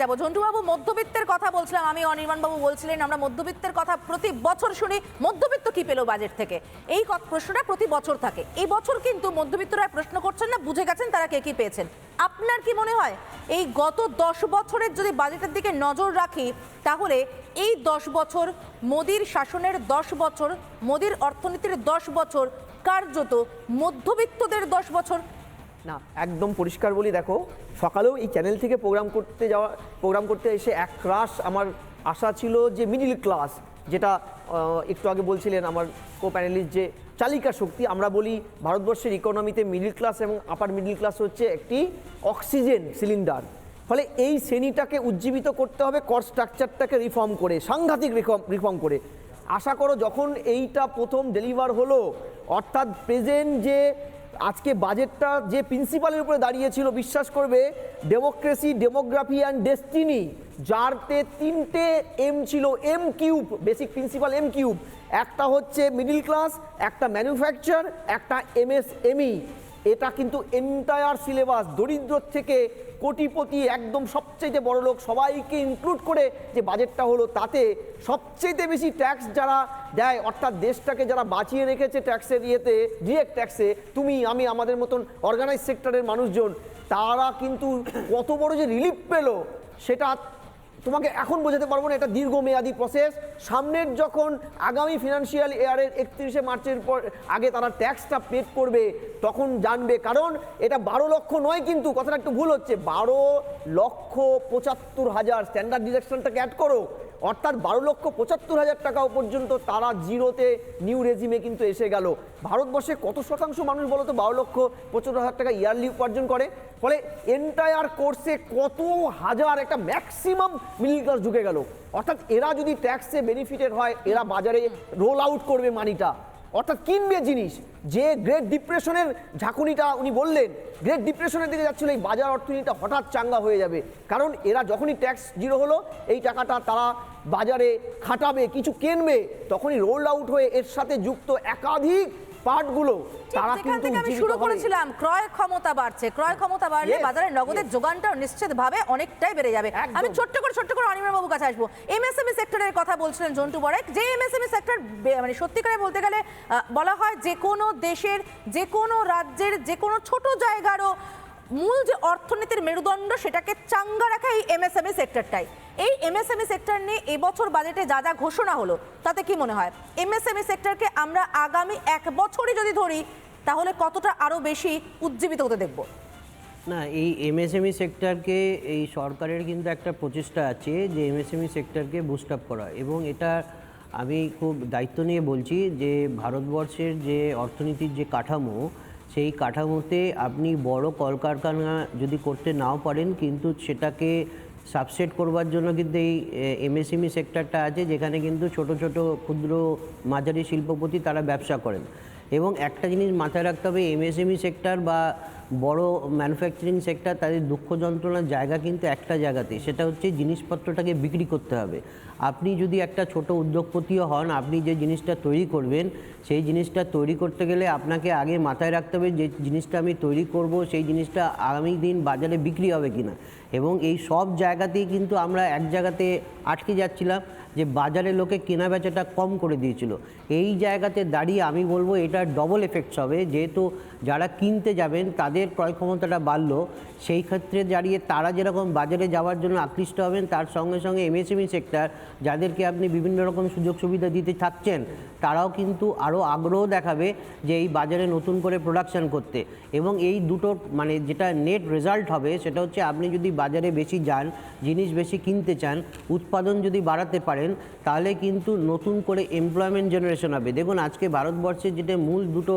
যাব। ঝন্টুবাবু, মধ্যবিত্তের কথা বলছিলাম। আমি অনির্বাণ বাবু বলছিলেন, আমরা মধ্যবিত্তের কথা প্রতি বছর শুনি। মধ্যবিত্ত কি পেল বাজেট থেকে? এই প্রশ্নটা প্রতি বছর থাকে। এই বছর কিন্তু মধ্যবিত্তরা প্রশ্ন করছেন না, বুঝে গেছেন তারা কে কি পেয়েছেন। আপনার কি মনে হয়? এই গত দশ বছরের যদি বাজেটের দিকে নজর রাখি, তাহলে এই দশ বছর মোদির শাসনের দশ বছর, মোদির অর্থনীতির দশ বছর কার্যত মধ্যবিত্তদের দশ বছর না, একদম পরিষ্কার বলি, দেখো, সকালেও এই চ্যানেল থেকে প্রোগ্রাম করতে যাওয়া প্রোগ্রাম করতে এসে এক ক্রাশ আমার আশা ছিল যে মিডিল ক্লাস যেটা একটু আগে বলছিলেন আমার কো প্যানেলিস্ট যে চালিকা শক্তি, আমরা বলি ভারতবর্ষের ইকোনমিতে মিডিল ক্লাস এবং আপার মিডিল ক্লাস হচ্ছে একটি অক্সিজেন সিলিন্ডার ফলে এই শ্রেণীটাকে উজ্জীবিত করতে হবে কর স্ট্রাকচারটাকে রিফর্ম করে, সাংঘাতিক রিফর্ম রিফর্ম করে। আশা করো যখন এইটা প্রথম ডেলিভার হলো, অর্থাৎ প্রেজেন্ট যে আজকে বাজেটটা যে প্রিন্সিপালের উপরে দাঁড়িয়েছিল, বিশ্বাস করবে ডেমোক্রেসি ডেমোগ্রাফি অ্যান্ড ডেস্টিনি যারতে তিনটে এম ছিল M cube basic principal M cube একটা হচ্ছে মিডিল ক্লাস একটা ম্যানুফ্যাকচার একটা এমএসএমই এটা কিন্তু এন্টায়ার সিলেবাস দরিদ্র থেকে কোটিপতি, একদম সবচেয়ে বড় লোক, সবাইকে ইনক্লুড করে যে বাজেটটা হলো তাতে সবচেয়ে বেশি ট্যাক্স যারা দেয়, অর্থাৎ দেশটাকে যারা বাঁচিয়ে রেখেছে ট্যাক্সের ইয়েতে ডিরেক্ট ট্যাক্সে তুমি, আমি, আমাদের মতন অর্গানাইজ সেক্টরের মানুষজন, তারা কিন্তু কত বড় যে রিলিফ পেল, সেটা তোমাকে এখন বোঝাতে পারব না, এটা দীর্ঘমেয়াদী প্রসেস সামনের যখন আগামী ফিনান্সিয়াল ইয়ারের একত্রিশে মার্চের পর আগে তারা ট্যাক্সটা পেড করবে, তখন জানবে। কারণ এটা বারো লক্ষ নয় কিন্তু, কথাটা একটু ভুল হচ্ছে, বারো লক্ষ পঁচাত্তর হাজার স্ট্যান্ডার্ড ডিডাকশনটাকে অ্যাড করো। অর্থাৎ বারো লক্ষ পঁচাত্তর হাজার টাকাও পর্যন্ত তারা জিরোতে নিউ রেজিমে কিন্তু এসে গেল। ভারতবর্ষে কত শতাংশ মানুষ বলো তো বারো লক্ষ পঁচাত্তর হাজার টাকা ইয়ারলি উপার্জন করে? ফলে এন্টায়ার কোর্সে কত হাজার একটা ম্যাক্সিমাম মিডিল ক্লাস ঢুকে গেল। অর্থাৎ এরা যদি ট্যাক্সে বেনিফিটেড হয়, এরা বাজারে রোল আউট করবে মানিটা অর্থাৎ কিনবে জিনিস। যে গ্রেট ডিপ্রেশনের ঝাঁকুনিটা উনি বললেন গ্রেট ডিপ্রেশনের দিকে যাচ্ছিল, এই বাজার অর্থনীতিটা হঠাৎ চাঙ্গা হয়ে যাবে। কারণ এরা যখনই ট্যাক্স জিরো হলো, এই টাকাটা তারা বাজারে খাটাবে, কিছু কিনবে, তখনই রোল আউট হয়ে এর সাথে যুক্ত একাধিক পার্টগুলো তারা কিন্তু থেকে আমি শুরু করেছিলাম ক্রয় ক্ষমতা বাড়ছে ক্রয় ক্ষমতা বাড়লে বাজারে নগদের yes. যোগানটা নিশ্চিতভাবে অনেকটাই বেড়ে যাবে। আমি ছোট্ট করে ছোট্ট করে অনির্বাণ বাবুর কাছে আসব। এমএসএমই সেক্টরের কথা বলছিলেন জন্টু বড়াই। যে এমএসএমই সেক্টর মানে সত্যিকারে বলতে গেলে বলা হয় যে কোনো দেশের যে কোনো রাজ্যের যে কোনো ছোট জায়গারও মূল যে অর্থনীতির মেরুদণ্ড সেটাকে চাঙ্গা রাখা এই এমএসএমই সেক্টরটাই। এই এমএসএমই সেক্টর নিয়ে এবছর বাজেটে যা যা ঘোষণা হলো, তাতে কি মনে হয়? এমএসএমই সেক্টরকে আমরা আগামী এক বছরই যদি ধরি, তাহলে কতটা আরও বেশি উজ্জীবিত হতে দেখব? না, এই এমএসএমই সেক্টরকে এই সরকারের কিন্তু একটা প্রচেষ্টা আছে যে এমএসএমই সেক্টরকে বুস্ট আপ করা। এবং এটা আমি খুব দায়িত্ব নিয়ে বলছি যে ভারতবর্ষের যে অর্থনীতির যে কাঠামো, সেই কাঠামোতে আপনি বড় কলকারখানা যদি করতে নাও পারেন, কিন্তু সেটাকে সাবসেট করবার জন্য কিন্তু এই এমএসএমই সেক্টরটা আছে, যেখানে কিন্তু ছোট ছোট ক্ষুদ্র মাঝারি শিল্পপতি তারা ব্যবসা করেন। এবং একটা জিনিস মাথায় রাখতে হবে এমএসএমই সেক্টর বা বড় ম্যানুফ্যাকচারিং সেক্টর তাদের দুঃখ যন্ত্রণার জায়গা কিন্তু একটা জায়গাতে। সেটা হচ্ছে জিনিসপত্রটাকে বিক্রি করতে হবে। আপনি যদি একটা ছোট উদ্যোগপতিও হন, আপনি যে জিনিসটা তৈরি করবেন, সেই জিনিসটা তৈরি করতে গেলে আপনাকে আগে মাথায় রাখতে হবে যে জিনিসটা আমি তৈরি করব, সেই জিনিসটা আগামী দিন বাজারে বিক্রি হবে কিনা। এবং এই সব জায়গাতেই কিন্তু আমরা এক জায়গাতে আটকে যাচ্ছিলাম যে বাজারে লোকে কেনা বেচাটা কম করে দিয়েছিল। এই জায়গাতে দাঁড়িয়ে আমি বলব, এটা ডবল এফেক্টস হবে। যেহেতু যারা কিনতে যাবেন, তাদের ক্রয় ক্ষমতাটা বাড়লো। সেই ক্ষেত্রে দাঁড়িয়ে তারা যেরকম বাজারে যাওয়ার জন্য আকৃষ্ট হবেন, তার সঙ্গে সঙ্গে এমএসএমই সেক্টর যাদেরকে আপনি বিভিন্ন রকম সুযোগ সুবিধা দিতে থাকছেন তারাও কিন্তু আরও আগ্রহ দেখাবে যে এই বাজারে নতুন করে প্রোডাকশন করতে। এবং এই দুটো মানে যেটা নেট রেজাল্ট হবে, সেটা হচ্ছে আপনি যদি বাজারে বেশি যান, জিনিস বেশি কিনতে চান, উৎপাদন যদি বাড়াতে পারেন, তাহলে কিন্তু নতুন করে এমপ্লয়মেন্ট জেনারেশন হবে। দেখুন, আজকে ভারতবর্ষের যেটা মূল দুটো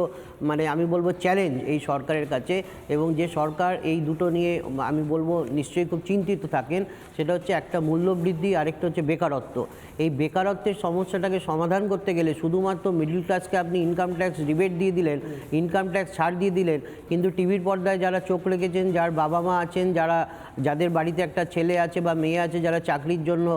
মানে আমি বলব চ্যালেঞ্জ এই সরকারের কাছে এবং যে সরকার এই দুটো নিয়ে আমি বলব নিশ্চয়ই খুব চিন্তিত থাকেন, সেটা হচ্ছে একটা মূল্যবৃদ্ধি, আরেকটা হচ্ছে বেকারত্ব। এই বেকারত্বের সমস্যাটাকে সমাধান করতে গেলে শুধুমাত্র মিডল ক্লাসকে আপনি ইনকাম ট্যাক্স রিবেট দিয়ে দিলেন ইনকাম ট্যাক্স ছাড় দিয়ে দিলেন, কিন্তু টিভির পর্দায় যারা চোখ রেখেছেন, যার বাবা মা আছেন, যারা, যাদের বাড়িতে একটা ছেলে আছে বা মেয়ে আছে, যারা চাকরির জন্য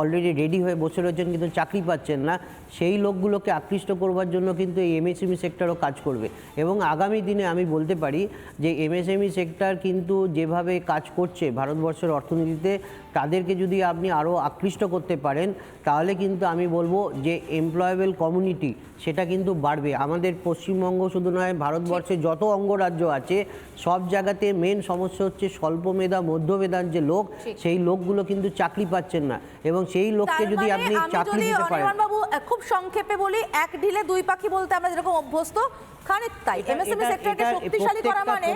অলরেডি রেডি হয়ে বসে রয়েছেন, কিন্তু চাকরি পাচ্ছেন না, সেই লোকগুলোকে আকৃষ্ট করবার জন্য কিন্তু এই এমএসএমই সেক্টরও কাজ করবে। এবং আগামী দিনে আমি বলতে পারি যে, এমএসএমই সেক্টর কিন্তু যেভাবে কাজ করছে ভারতবর্ষের অর্থনীতিতে তাদেরকে যদি আপনি আরও আকৃষ্ট করতে পারেন তাহলে কিন্তু আমি বলব যে এমপ্লয়েবল কমিউনিটি সেটা কিন্তু বাড়বে। আমাদের পশ্চিমবঙ্গ শুধু নয় ভারতবর্ষে যত অঙ্গরাজ্য আছে সব জায়গাতে মেন সমস্যা হচ্ছে স্বল্প মেধা মধ্য মেধার যে লোক সেই লোকগুলো কিন্তু চাকরি পাচ্ছেন না। এবং সেই লোককে যদি মানে আপনি চাকরি দিতে পারেন। বাবু খুব সংক্ষেপে বলি এক ঢিলে দুই পাখি বলতে আমরা যেরকম অভ্যস্ত খানিক তাই এমএসএমই সেক্টরকে শক্তিশালী করা মানে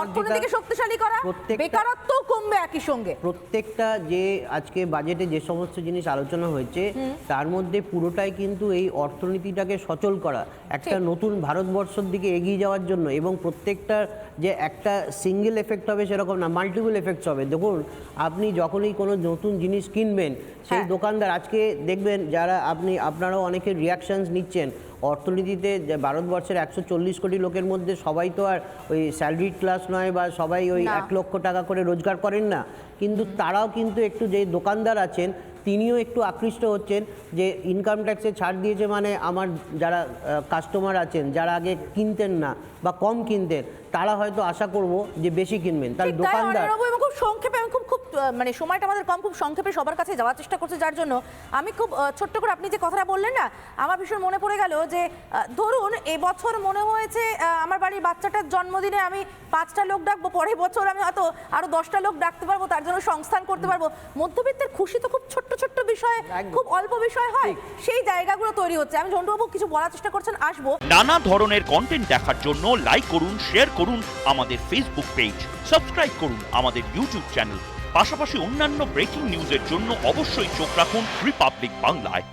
অর্থনীতিকে শক্তিশালী করা বেকারত্ব কমবে একই সঙ্গে। প্রত্যেকটা যে আজকে বাজেটে যে সমস্ত জিনিস আলোচনা হয়েছে তার মধ্যে পুরোটাই কিন্তু এই অর্থনীতিটাকে সচল করা একটা নতুন ভারতবর্ষের দিকে এগিয়ে যাওয়ার জন্য এবং প্রত্যেকটা যে একটা সিঙ্গেল এফেক্ট হবে সেরকম না মাল্টিপল এফেক্টস হবে। দেখুন আপনি যখনই কোনো নতুন জিনিস কিনবেন সেই হ্যাঁ। দোকানদার আজকে দেখবেন যারা আপনি আপনারাও অনেকের রিয়াকশানস নিচ্ছেন। অর্থনীতিতে যে ভারতবর্ষের একশো চল্লিশ কোটি লোকের মধ্যে সবাই তো আর ওই স্যালারি ক্লাস নয় বা সবাই ওই এক লক্ষ টাকা করে রোজগার করেন না। কিন্তু তারাও কিন্তু একটু যে দোকানদার আছেন তিনিও একটু আকৃষ্ট হচ্ছেন যে ইনকাম ট্যাক্সে ছাড় দিয়েছে মানে আমার যারা কাস্টমার আছেন যারা আগে কিনতেন না বা কম কিনতেন তারা হয়তো আশা করব যে বেশি কিনবেন। তাহলে তাই দোকানদার খুব সংক্ষেপে আমি খুব খুব মানে সময়টা আমাদের কম খুব সংক্ষেপে সবার কাছে যাওয়ার চেষ্টা করছে যার জন্য আমি খুব ছোট্ট করে আপনি যে কথাটা বললেন না আমার ভীষণ মনে পড়ে গেল যে ধরুন এবছর মনে হয়েছে আমার বাড়ির বাচ্চাটার জন্মদিনে আমি পাঁচটা লোক ডাকবো পরের বছর আমি হয়তো আরও দশটা লোক ডাকতে পারব তার জন্য সংস্থান করতে পারব। মধ্যবিত্তের খুশি তো খুব ছোট্ট ছোট্ট বিষয় খুব অল্প বিষয় হয়। সেই জায়গাগুলো তৈরি হচ্ছে। আমি ঝন্টুবাবু কিছু বলার চেষ্টা করছেন আসব। নানা ধরনের কন্টেন্ট দেখার জন্য লাইক করুন শেয়ার করুন আমাদের ফেসবুক পেজ সাবস্ক্রাইব করুন আমাদের ইউটিউব চ্যানেল পাশাপাশি অন্যান্য ব্রেকিং নিউজের জন্য অবশ্যই চোখ রাখুন রিপাবলিক বাংলায়